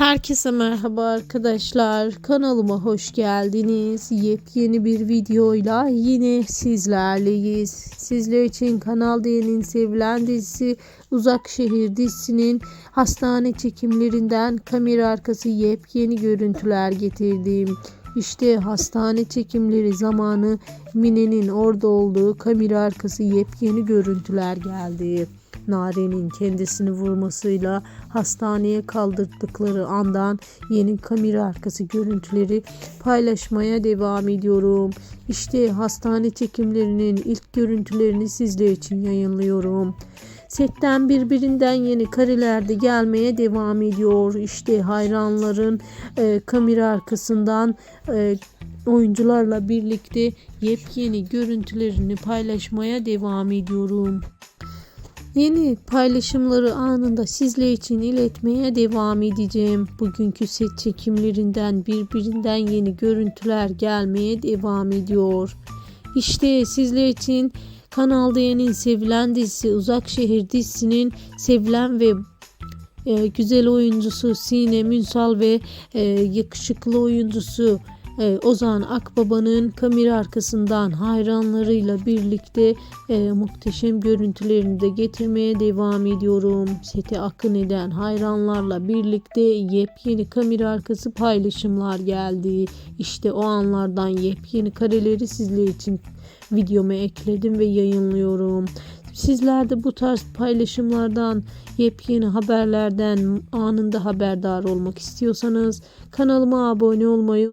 Herkese merhaba arkadaşlar. Kanalıma hoş geldiniz. Yepyeni bir videoyla yine sizlerleyiz. Sizler için Kanal D'nin sevilen dizisi Uzak Şehir dizisinin hastane çekimlerinden kamera arkası yepyeni görüntüler getirdim. İşte hastane çekimleri zamanı Mine'nin orada olduğu kamera arkası yepyeni görüntüler geldi. Nare'nin kendisini vurmasıyla hastaneye kaldırdıkları andan yeni kamera arkası görüntüleri paylaşmaya devam ediyorum. İşte hastane çekimlerinin ilk görüntülerini sizler için yayınlıyorum. Setten birbirinden yeni kareler de gelmeye devam ediyor. İşte hayranların e, kamera arkasından e, oyuncularla birlikte yepyeni görüntülerini paylaşmaya devam ediyorum. Yeni paylaşımları anında sizler için iletmeye devam edeceğim. Bugünkü set çekimlerinden birbirinden yeni görüntüler gelmeye devam ediyor. İşte sizler için Kanal D'nin sevilen dizisi Uzak Şehir dizisinin sevilen ve e, güzel oyuncusu Sinem Ünsal ve e, yakışıklı oyuncusu e, Ozan Akbaba'nın kamera arkasından hayranlarıyla birlikte e, muhteşem görüntülerini de getirmeye devam ediyorum. Sete akın eden hayranlarla birlikte yepyeni kamera arkası paylaşımlar geldi. İşte o anlardan yepyeni kareleri sizler için videoma ekledim ve yayınlıyorum. Sizler de bu tarz paylaşımlardan, yepyeni haberlerden anında haberdar olmak istiyorsanız kanalıma abone olmayı